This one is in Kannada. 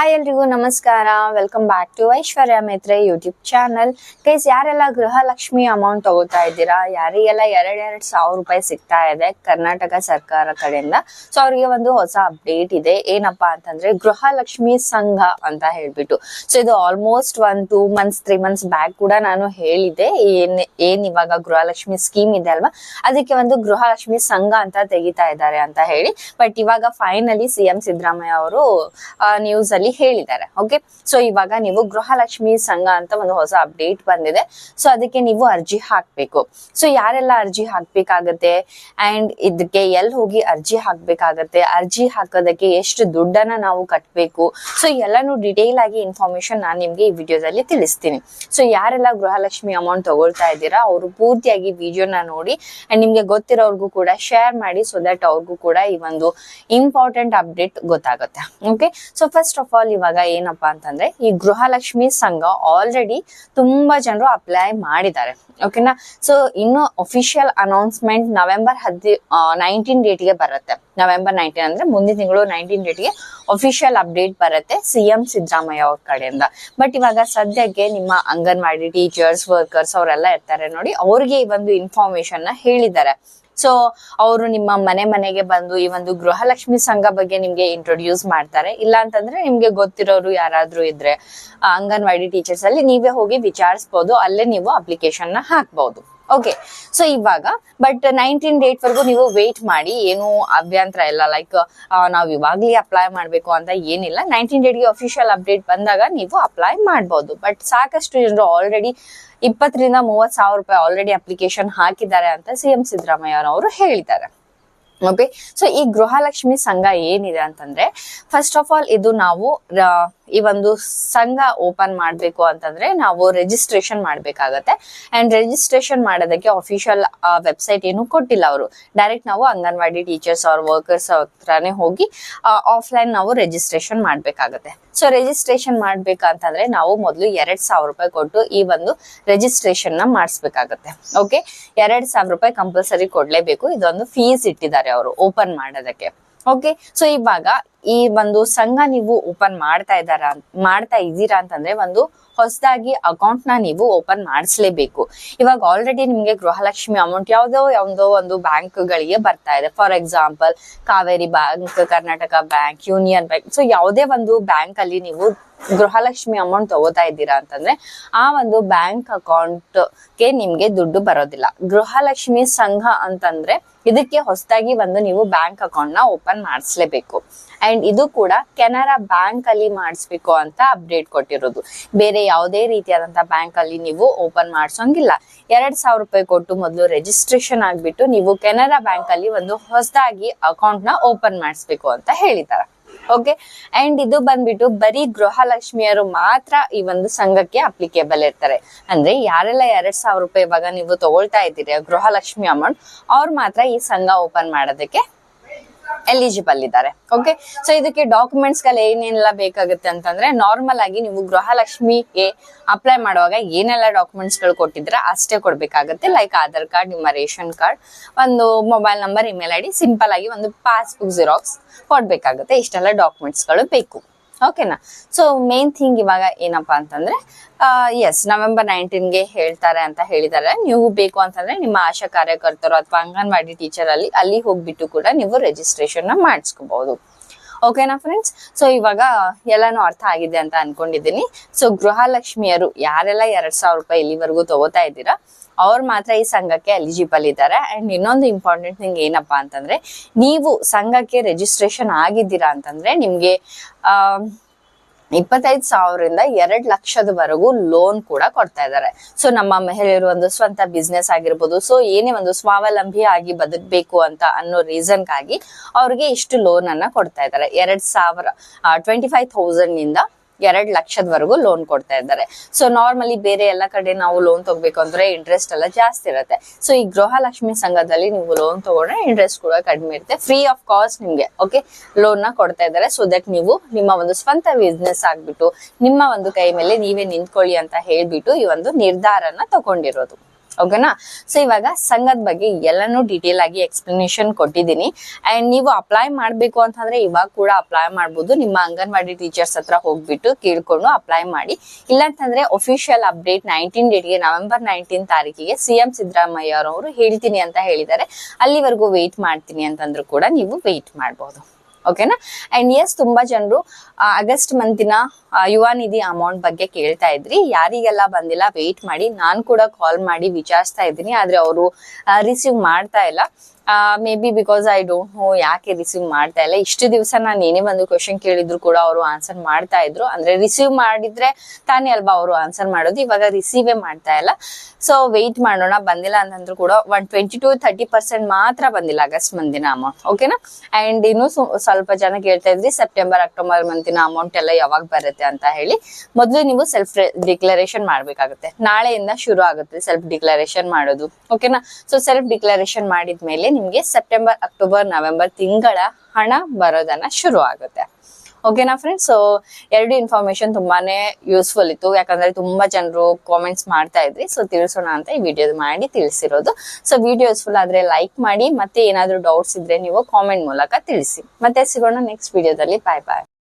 ಹಾಯ್ ಎಲ್ರಿಗೂ ನಮಸ್ಕಾರ. Welcome back to Aishwarya Maitre YouTube channel guys ಯಾರೆಲ್ಲ ಗೃಹಲಕ್ಷ್ಮಿ ಅಮೌಂಟ್ ತಗೋತಾ ಇದ್ದೀರಾ? ಯಾರಿಗೆಲ್ಲ ಎರಡ್ ಎರಡ್ ಸಾವಿರ ರೂಪಾಯಿ ಸಿಗ್ತಾ ಇದೆ ಕರ್ನಾಟಕ ಸರ್ಕಾರ ಕಡೆಯಿಂದ? ಸೊ ಅವರಿಗೆ ಒಂದು ಹೊಸ ಅಪ್ಡೇಟ್ ಇದೆ. ಏನಪ್ಪಾ ಅಂತಂದ್ರೆ ಗೃಹಲಕ್ಷ್ಮಿ ಸಂಘ ಅಂತ ಹೇಳ್ಬಿಟ್ಟು. ಸೊ ಇದು almost one two months three months back ಕೂಡ ನಾನು ಹೇಳಿದ್ದೆ. ಏನ್ ಏನ್ ಇವಾಗ ಗೃಹಲಕ್ಷ್ಮಿ ಸ್ಕೀಮ್ ಇದೆ ಅಲ್ವಾ? ಅದಕ್ಕೆ ಒಂದು ಗೃಹಲಕ್ಷ್ಮಿ ಸಂಘ ಅಂತ ತೆಗಿತಾ ಇದ್ದಾರೆ ಅಂತ ಹೇಳಿ. ಬಟ್ ಇವಾಗ ಫೈನಲಿ ಸಿ ಎಂ ಸಿದ್ದರಾಮಯ್ಯ ಅವರು ನ್ಯೂಸ್ ಅಲ್ಲಿ ಹೇಳಿದ್ದಾರೆ ಓಕೆ ಸೊ ಇವಾಗ ನೀವು ಗೃಹಲಕ್ಷ್ಮಿ ಸಂಘ ಅಂತ ಒಂದು ಹೊಸ ಅಪ್ಡೇಟ್ ಬಂದಿದೆ. ಸೊ ಅದಕ್ಕೆ ನೀವು ಅರ್ಜಿ ಹಾಕ್ಬೇಕು. ಸೊ ಯಾರೆಲ್ಲ ಅರ್ಜಿ ಹಾಕ್ಬೇಕಾಗತ್ತೆ? ಅಂಡ್ ಇದಕ್ಕೆ ಎಲ್ಲಿ ಹೋಗಿ ಅರ್ಜಿ ಹಾಕ್ಬೇಕಾಗತ್ತೆ? ಅರ್ಜಿ ಹಾಕೋದಕ್ಕೆ ಎಷ್ಟು ದುಡ್ಡನ್ನ ನಾವು ಕಟ್ಟಬೇಕು ಸೊ ಎಲ್ಲಾನು ಡಿಟೇಲ್ ಆಗಿ ಇನ್ಫಾರ್ಮೇಶನ್ ನಾನು ನಿಮ್ಗೆ ಈ ವಿಡಿಯೋದಲ್ಲಿ ತಿಳಿಸ್ತೀನಿ. ಸೊ ಯಾರೆಲ್ಲ ಗೃಹಲಕ್ಷ್ಮಿ ಅಮೌಂಟ್ ತಗೊಳ್ತಾ ಇದ್ದೀರಾ, ಅವರು ಪೂರ್ತಿಯಾಗಿ ವಿಡಿಯೋನ ನೋಡಿ ಅಂಡ್ ನಿಮ್ಗೆ ಗೊತ್ತಿರೋರ್ಗೂ ಕೂಡ ಶೇರ್ ಮಾಡಿ ಸೊ ದಟ್ ಅವ್ರಿಗೂ ಕೂಡ ಈ ಒಂದು ಇಂಪಾರ್ಟೆಂಟ್ ಅಪ್ಡೇಟ್ ಗೊತ್ತಾಗುತ್ತೆ okay so first of all ಇವಾಗ ಏನಪ್ಪಾ ಅಂತಂದ್ರೆ, ಈ ಗೃಹಲಕ್ಷ್ಮಿ ಸಂಘ ಆಲ್ರೆಡಿ ತುಂಬಾ ಜನರು ಅಪ್ಲೈ ಮಾಡಿದ್ದಾರೆ. ಓಕೆನಾ ಸೊ ಇನ್ನು ಅಫಿಷಿಯಲ್ ಅನೌನ್ಸ್ಮೆಂಟ್ ನವೆಂಬರ್ ಹದಿ ನೈನ್ಟೀನ್ ಡೇಟ್ಗೆ ಬರುತ್ತೆ. ನವೆಂಬರ್ ನೈನ್ಟೀನ್ ಅಂದ್ರೆ ಮುಂದಿನ ತಿಂಗಳು ನೈನ್ಟೀನ್ ಡೇಟ್ಗೆ ಅಫಿಷಿಯಲ್ ಅಪ್ಡೇಟ್ ಬರುತ್ತೆ ಸಿ ಎಂ ಸಿದ್ದರಾಮಯ್ಯ ಅವ್ರ ಕಡೆಯಿಂದ. ಬಟ್ ಇವಾಗ ಸದ್ಯಕ್ಕೆ ನಿಮ್ಮ ಅಂಗನವಾಡಿ ಟೀಚರ್ಸ್ ವರ್ಕರ್ಸ್ ಅವರೆಲ್ಲ ಇರ್ತಾರೆ ನೋಡಿ, ಅವ್ರಿಗೆ ಈ ಒಂದು ಇನ್ಫಾರ್ಮೇಶನ್ನ ಹೇಳಿದ್ದಾರೆ. ಸೊ ಅವರು ನಿಮ್ಮ ಮನೆ ಮನೆಗೆ ಬಂದು ಈ ಒಂದು ಗೃಹಲಕ್ಷ್ಮಿ ಸಂಘ ಬಗ್ಗೆ ನಿಮ್ಗೆ ಇಂಟ್ರೊಡ್ಯೂಸ್ ಮಾಡ್ತಾರೆ. ಇಲ್ಲ ಅಂತಂದ್ರೆ ನಿಮ್ಗೆ ಗೊತ್ತಿರೋರು ಯಾರಾದ್ರೂ ಇದ್ರೆ ಅಂಗನವಾಡಿ ಟೀಚರ್ಸ್ ಅಲ್ಲಿ ನೀವೇ ಹೋಗಿ ವಿಚಾರಿಸಬಹುದು ಅಲ್ಲೇ ನೀವು ಅಪ್ಲಿಕೇಶನ್ನ ಹಾಕ್ಬಹುದು ಓಕೆ ಸೊ ಇವಾಗ ಬಟ್ ನೈನ್ಟೀನ್ ಡೇಟ್ ವರೆಗೂ ನೀವು ವೇಟ್ ಮಾಡಿ, ಏನು ಅಭ್ಯಂತರ ಇಲ್ಲ. ಲೈಕ್ ನಾವು ಇವಾಗ್ಲೇ ಅಪ್ಲೈ ಮಾಡಬೇಕು ಅಂತ ಏನಿಲ್ಲ. ನೈನ್ಟೀನ್ ಡೇಟ್ಗೆ ಅಫಿಷಿಯಲ್ ಅಪ್ಡೇಟ್ ಬಂದಾಗ ನೀವು ಅಪ್ಲೈ ಮಾಡ್ಬೋದು. ಬಟ್ ಸಾಕಷ್ಟು ಜನರು ಆಲ್ರೆಡಿ ಇಪ್ಪತ್ತರಿಂದ ಮೂವತ್ತು ಸಾವಿರ ರೂಪಾಯಿ ಆಲ್ರೆಡಿ ಅಪ್ಲಿಕೇಶನ್ ಹಾಕಿದ್ದಾರೆ ಅಂತ ಸಿ ಎಂ ಸಿದ್ದರಾಮಯ್ಯ ಅವರು ಹೇಳಿದ್ದಾರೆ. ಓಕೆ ಸೊ ಈ ಗೃಹಲಕ್ಷ್ಮಿ ಸಂಘ ಏನಿದೆ ಅಂತಂದ್ರೆ ಫಸ್ಟ್ ಆಫ್ ಆಲ್ ಇದು ನಾವು ಈ ಒಂದು ಸಂಘ ಓಪನ್ ಮಾಡಬೇಕು ಅಂತಂದ್ರೆ ನಾವು ರಿಜಿಸ್ಟ್ರೇಷನ್ ಮಾಡಬೇಕಾಗತ್ತೆ. ಅಂಡ್ ರಿಜಿಸ್ಟ್ರೇಷನ್ ಮಾಡೋದಕ್ಕೆ ಅಫಿಷಿಯಲ್ ವೆಬ್ಸೈಟ್ ಏನು ಕೊಟ್ಟಿಲ್ಲ ಅವರು. ಡೈರೆಕ್ಟ್ ನಾವು ಅಂಗನವಾಡಿ ಟೀಚರ್ಸ್ ಅವ್ರ ವರ್ಕರ್ಸ್ ಹತ್ರನೇ ಹೋಗಿ ಆಫ್ಲೈನ್ ನಾವು ರಿಜಿಸ್ಟ್ರೇಷನ್ ಮಾಡಬೇಕಾಗತ್ತೆ. ಸೊ ರಿಜಿಸ್ಟ್ರೇಷನ್ ಮಾಡ್ಬೇಕಂತಂದ್ರೆ ನಾವು ಮೊದಲು ಎರಡ್ ಸಾವಿರ ರೂಪಾಯಿ ಕೊಟ್ಟು ಈ ಒಂದು ರಿಜಿಸ್ಟ್ರೇಷನ್ನ ಮಾಡಿಸ್ಬೇಕಾಗತ್ತೆ. ಓಕೆ ಎರಡ್ ಸಾವಿರ ರೂಪಾಯಿ ಕಂಪಲ್ಸರಿ ಕೊಡ್ಲೇಬೇಕು. ಇದೊಂದು ಫೀಸ್ ಇಟ್ಟಿದ್ದಾರೆ ಅವರು ಓಪನ್ ಮಾಡೋದಕ್ಕೆ. ಓಕೆ ಸೊ ಇವಾಗ ಈ ಒಂದು ಸಂಘ ನೀವು ಓಪನ್ ಮಾಡ್ತಾ ಇದ್ದಾರ, ಮಾಡ್ತಾ ಇದ್ದೀರಾ ಅಂತಂದ್ರೆ ಒಂದು ಹೊಸದಾಗಿ ಅಕೌಂಟ್ನ ನೀವು ಓಪನ್ ಮಾಡಿಸ್ಲೇಬೇಕು. ಇವಾಗ ಆಲ್ರೆಡಿ ನಿಮ್ಗೆ ಗೃಹಲಕ್ಷ್ಮಿ ಅಮೌಂಟ್ ಯಾವ್ದೋ ಯಾವ್ದೋ ಒಂದು ಬ್ಯಾಂಕ್ ಗಳಿಗೆ ಬರ್ತಾ ಇದೆ. For example Kaveri bank, Karnataka bank, union bank so ಯಾವುದೇ ಒಂದು ಬ್ಯಾಂಕ್ ಅಲ್ಲಿ ನೀವು ಗೃಹಲಕ್ಷ್ಮಿ ಅಮೌಂಟ್ ತಗೋತಾ ಇದ್ದೀರಾ ಅಂತಂದ್ರೆ ಆ ಒಂದು ಬ್ಯಾಂಕ್ ಅಕೌಂಟ್ಗೆ ನಿಮ್ಗೆ ದುಡ್ಡು ಬರೋದಿಲ್ಲ. ಗೃಹಲಕ್ಷ್ಮಿ ಸಂಘ ಅಂತಂದ್ರೆ ಇದಕ್ಕೆ ಹೊಸದಾಗಿ ಒಂದು ನೀವು ಬ್ಯಾಂಕ್ ಅಕೌಂಟ್ನ ಓಪನ್ ಮಾಡಿಸ್ಲೇಬೇಕು. ಅಂಡ್ ಇದು ಕೂಡ ಕೆನರಾ ಬ್ಯಾಂಕ್ ಅಲ್ಲಿ ಮಾಡಿಸ್ಬೇಕು ಅಂತ ಅಪ್ಡೇಟ್ ಕೊಟ್ಟಿರೋದು. ಬೇರೆ ಯಾವುದೇ ರೀತಿಯಾದಂತ ಬ್ಯಾಂಕ್ ಅಲ್ಲಿ ನೀವು ಓಪನ್ ಮಾಡ್ಸೋಂಗಿಲ್ಲ. ಎರಡ್ ಸಾವಿರ ರೂಪಾಯಿ ಕೊಟ್ಟು ಮೊದಲು ರಿಜಿಸ್ಟ್ರೇಷನ್ ಆಗ್ಬಿಟ್ಟು ನೀವು ಕೆನರಾ ಬ್ಯಾಂಕ್ ಅಲ್ಲಿ ಒಂದು ಹೊಸದಾಗಿ ಅಕೌಂಟ್ನ ಓಪನ್ ಮಾಡಿಸ್ಬೇಕು ಅಂತ ಹೇಳಿದ್ದಾರೆ ಓಕೆ ಅಂಡ್ ಇದು ಬಂದ್ಬಿಟ್ಟು ಬರೀ ಗೃಹಲಕ್ಷ್ಮಿಯರು ಮಾತ್ರ ಈ ಒಂದು ಸಂಘಕ್ಕೆ ಅಪ್ಲಿಕೇಬಲ್ ಇರ್ತಾರೆ. ಅಂದ್ರೆ ಯಾರೆಲ್ಲ ಎರಡ್ ಸಾವಿರ ರೂಪಾಯಿ ಇವಾಗ ನೀವು ತಗೊಳ್ತಾ ಇದ್ದೀರಿ, ಗೃಹಲಕ್ಷ್ಮಿ ಅಮೌಂಟ್ ಅವ್ರು ಮಾತ್ರ ಈ ಸಂಘ ಓಪನ್ ಮಾಡೋದಕ್ಕೆ ಎಲಿಜಿಬಲ್ ಇದ್ದಾರೆ. ಓಕೆ ಸೊ ಇದಕ್ಕೆ ಡಾಕ್ಯುಮೆಂಟ್ಸ್ಗಳು ಏನೇನೆಲ್ಲ ಬೇಕಾಗುತ್ತೆ ಅಂತಂದ್ರೆ ನಾರ್ಮಲ್ ಆಗಿ ನೀವು ಗೃಹಲಕ್ಷ್ಮಿಗೆ ಅಪ್ಲೈ ಮಾಡುವಾಗ ಏನೆಲ್ಲ ಡಾಕ್ಯುಮೆಂಟ್ಸ್ಗಳು ಕೊಟ್ಟಿದ್ರೆ ಅಷ್ಟೇ ಕೊಡ್ಬೇಕಾಗುತ್ತೆ. ಲೈಕ್ ಆಧಾರ್ ಕಾರ್ಡ್, ನಿಮ್ಮ ರೇಷನ್ ಕಾರ್ಡ್, ಒಂದು mobile number email ID simple ಆಗಿ ಒಂದು ಪಾಸ್ಬುಕ್ ಜೆರಾಕ್ಸ್ ಕೊಡ್ಬೇಕಾಗುತ್ತೆ. ಇಷ್ಟೆಲ್ಲ ಡಾಕ್ಯುಮೆಂಟ್ಸ್ಗಳು ಬೇಕು. ಓಕೆನಾ ಸೊ ಮೇನ್ ಥಿಂಗ್ ಇವಾಗ ಏನಪ್ಪಾ ಅಂತಂದ್ರೆ ಎಸ್ ನವೆಂಬರ್ ನೈನ್ಟೀನ್ಗೆ ಹೇಳ್ತಾರೆ ಅಂತ ಹೇಳಿದ್ದಾರೆ. ನೀವು ಬೇಕು ಅಂತಂದ್ರೆ ನಿಮ್ಮ ಆಶಾ ಕಾರ್ಯಕರ್ತರು ಅಥವಾ ಅಂಗನವಾಡಿ ಟೀಚರ್ ಅಲ್ಲಿ ಅಲ್ಲಿ ಹೋಗ್ಬಿಟ್ಟು ಕೂಡ ನೀವು ರಿಜಿಸ್ಟ್ರೇಷನ್ನ ಮಾಡಿಸ್ಕೋಬಹುದು ಓಕೆನಾ ಫ್ರೆಂಡ್ಸ್ ಸೊ ಇವಾಗ ಎಲ್ಲಾನು ಅರ್ಥ ಆಗಿದೆ ಅಂತ ಅನ್ಕೊಂಡಿದ್ದೀನಿ. ಸೊ ಗೃಹಲಕ್ಷ್ಮಿಯರು ಯಾರೆಲ್ಲ ಎರಡ್ ಸಾವಿರ ರೂಪಾಯಿ ಇಲ್ಲಿವರೆಗೂ ತಗೋತಾ ಇದ್ದೀರಾ ಅವ್ರು ಮಾತ್ರ ಈ ಸಂಘಕ್ಕೆ ಎಲಿಜಿಬಲ್ ಇದ್ದಾರೆ ಅಂಡ್ ಇನ್ನೊಂದು ಇಂಪಾರ್ಟೆಂಟ್ ಥಿಂಗ್ ಏನಪ್ಪಾ ಅಂತಂದ್ರೆ, ನೀವು ಸಂಘಕ್ಕೆ ರಿಜಿಸ್ಟ್ರೇಷನ್ ಆಗಿದ್ದೀರಾ ಅಂತಂದ್ರೆ ನಿಮ್ಗೆ ಆ ಇಪ್ಪತ್ತೈದು ಸಾವಿರದಿಂದ ಎರಡು ಲಕ್ಷದವರೆಗೂ ಲೋನ್ ಕೂಡ ಕೊಡ್ತಾ ಇದ್ದಾರೆ ಸೊ ನಮ್ಮ ಮಹಿಳೆಯರು ಒಂದು ಸ್ವಂತ ಬಿಸ್ನೆಸ್ ಆಗಿರ್ಬೋದು. ಸೊ ಏನೇ ಒಂದು ಸ್ವಾವಲಂಬಿ ಆಗಿ ಬದುಕಬೇಕು ಅಂತ ಅನ್ನೋ ರೀಸನ್ಗಾಗಿ ಅವ್ರಿಗೆ ಇಷ್ಟು ಲೋನ್ ಅನ್ನ ಕೊಡ್ತಾ ಇದ್ದಾರೆ ಎರಡ್ ಸಾವಿರ ಟ್ವೆಂಟಿ ಫೈವ್ ತೌಸಂಡ್ನಿಂದ ಎರಡ್ ಲಕ್ಷದವರೆಗೂ ಲೋನ್ ಕೊಡ್ತಾ ಇದ್ದಾರೆ. ಸೊ ನಾರ್ಮಲಿ ಬೇರೆ ಎಲ್ಲ ಕಡೆ ನಾವು ಲೋನ್ ತಗೋಬೇಕು ಅಂದ್ರೆ ಇಂಟ್ರೆಸ್ಟ್ ಎಲ್ಲ ಜಾಸ್ತಿ ಇರುತ್ತೆ. ಸೊ ಈ ಗೃಹಲಕ್ಷ್ಮಿ ಸಂಘದಲ್ಲಿ ನೀವು ಲೋನ್ ತಗೊಂಡ್ರೆ ಇಂಟ್ರೆಸ್ಟ್ ಕೂಡ ಕಡಿಮೆ ಇರುತ್ತೆ. ಫ್ರೀ ಆಫ್ ಕಾಸ್ಟ್ ನಿಮ್ಗೆ ಓಕೆ ಲೋನ್ನ ಕೊಡ್ತಾ ಇದ್ದಾರೆ. ಸೊ ದಟ್ ನೀವು ನಿಮ್ಮ ಒಂದು ಸ್ವಂತ ಬಿಸ್ನೆಸ್ ಆಗ್ಬಿಟ್ಟು ನಿಮ್ಮ ಒಂದು ಕೈ ಮೇಲೆ ನೀವೇ ನಿಂತ್ಕೊಳ್ಳಿ ಅಂತ ಹೇಳ್ಬಿಟ್ಟು ಈ ಒಂದು ನಿರ್ಧಾರನ ತಗೊಂಡಿರೋದು. ಓಕೆನಾ? ಸೊ ಇವಾಗ ಸಂಘದ ಬಗ್ಗೆ ಎಲ್ಲಾನು ಡೀಟೇಲ್ ಆಗಿ ಎಕ್ಸ್ಪ್ಲನೇಷನ್ ಕೊಟ್ಟಿದ್ದೀನಿ. ಅಂಡ್ ನೀವು ಅಪ್ಲೈ ಮಾಡಬೇಕು ಅಂತಂದ್ರೆ ಇವಾಗ ಕೂಡ ಅಪ್ಲೈ ಮಾಡ್ಬೋದು. ನಿಮ್ಮ ಅಂಗನವಾಡಿ ಟೀಚರ್ಸ್ ಹತ್ರ ಹೋಗ್ಬಿಟ್ಟು ಕೇಳ್ಕೊಂಡು ಅಪ್ಲೈ ಮಾಡಿ. ಇಲ್ಲಾಂತಂದ್ರೆ ಒಫಿಷಿಯಲ್ ಅಪ್ಡೇಟ್ ನೈನ್ಟೀನ್ ಡೇಟ್ಗೆ ನವೆಂಬರ್ ನೈನ್ಟೀನ್ ತಾರೀಕಿಗೆ ಸಿ ಎಂ ಸಿದ್ದರಾಮಯ್ಯ ಅವರು ಹೇಳ್ತೀನಿ ಅಂತ ಹೇಳಿದ್ದಾರೆ. ಅಲ್ಲಿವರೆಗೂ ವೆಯ್ಟ್ ಮಾಡ್ತೀನಿ ಅಂತಂದ್ರು ಕೂಡ ನೀವು ವೆಯ್ಟ್ ಮಾಡ್ಬೋದು. ಓಕೆನಾ? ಅಂಡ್ ಎಸ್ ತುಂಬಾ ಜನರು ಆಗಸ್ಟ್ ಮಂತಿನ ಯುವ ನಿಧಿ ಅಮೌಂಟ್ ಬಗ್ಗೆ ಕೇಳ್ತಾ ಇದ್ರಿ. ಯಾರಿಗೆಲ್ಲ ಬಂದಿಲ್ಲ ವೇಟ್ ಮಾಡಿ. ನಾನ್ ಕೂಡ ಕಾಲ್ ಮಾಡಿ ವಿಚಾರಿಸ್ತಾ ಇದ್ದೀನಿ. ಆದ್ರೆ ಅವರು ರಿಸೀವ್ ಮಾಡ್ತಾ ಇಲ್ಲ. Maybe because I don't know ಯಾಕೆ ರಿಸೀವ್ ಮಾಡ್ತಾ ಇಲ್ಲ. ಇಷ್ಟು ದಿವಸ ನಾನು ಏನೇ ಒಂದು ಕ್ವಶನ್ ಕೇಳಿದ್ರು ಕೂಡ ಅವರು ಆನ್ಸರ್ ಮಾಡ್ತಾ ಇದ್ರು. ಅಂದ್ರೆ ರಿಸೀವ್ ಮಾಡಿದ್ರೆ ತಾನೇ ಅಲ್ವಾ ಅವರು ಆನ್ಸರ್ ಮಾಡೋದು. ಇವಾಗ ರಿಸೀವೇ ಮಾಡ್ತಾ ಇಲ್ಲ. ಸೊ ವೆಯ್ಟ್ ಮಾಡೋಣ. ಬಂದಿಲ್ಲ ಅಂತಂದ್ರು ಕೂಡ one twenty to thirty percent ಮಾತ್ರ ಬಂದಿಲ್ಲ ಆಗಸ್ಟ್ ಮಂದಿನ ಅಮೌಂಟ್ ಓಕೆನಾ ಅಂಡ್ ಇನ್ನು ಸ್ವಲ್ಪ ಜನ ಕೇಳ್ತಾ ಇದ್ರಿ ಸೆಪ್ಟೆಂಬರ್ ಅಕ್ಟೋಬರ್ ಮಂತಿನ ಅಮೌಂಟ್ ಎಲ್ಲ ಯಾವಾಗ ಬರುತ್ತೆ ಅಂತ ಹೇಳಿ. ಮೊದಲು ನೀವು ಸೆಲ್ಫ್ ಡಿಕ್ಲರೇಷನ್ ಮಾಡ್ಬೇಕಾಗುತ್ತೆ. ನಾಳೆಯಿಂದ ಶುರು ಆಗುತ್ತೆ ಸೆಲ್ಫ್ ಡಿಕ್ಲರೇಷನ್ ಮಾಡೋದು. ಓಕೆನಾ ಸೊ ಸೆಲ್ಫ್ ಡಿಕ್ಲರೇಷನ್ ಮಾಡಿದ್ಮೇಲೆ ನಿಮ್ಗೆ ಸೆಪ್ಟೆಂಬರ್ ಅಕ್ಟೋಬರ್ ನವೆಂಬರ್ ತಿಂಗಳ ಹಣ ಬರೋದನ್ನ ಶುರು ಆಗುತ್ತೆ ಓಕೆನಾ ಫ್ರೆಂಡ್ಸ್ ಸೊ ಎರಡು ಇನ್ಫಾರ್ಮೇಶನ್ ತುಂಬಾನೇ ಯೂಸ್ಫುಲ್ ಇತ್ತು. ಯಾಕಂದ್ರೆ ತುಂಬಾ ಜನರು ಕಾಮೆಂಟ್ಸ್ ಮಾಡ್ತಾ ಇದ್ರಿ. ಸೊ ತಿಳಿಸೋಣ ಅಂತ ಈ ವಿಡಿಯೋ ಮಾಡಿ ತಿಳಿಸಿರೋದು. ಸೊ ವಿಡಿಯೋ ಯೂಸ್ಫುಲ್ ಆದ್ರೆ ಲೈಕ್ ಮಾಡಿ, ಮತ್ತೆ ಏನಾದ್ರು ಡೌಟ್ಸ್ ಇದ್ರೆ ನೀವು ಕಾಮೆಂಟ್ ಮೂಲಕ ತಿಳಿಸಿ. ಮತ್ತೆ ಸಿಗೋಣ ನೆಕ್ಸ್ಟ್ ವಿಡಿಯೋದಲ್ಲಿ ಬಾಯ್ ಬಾಯ್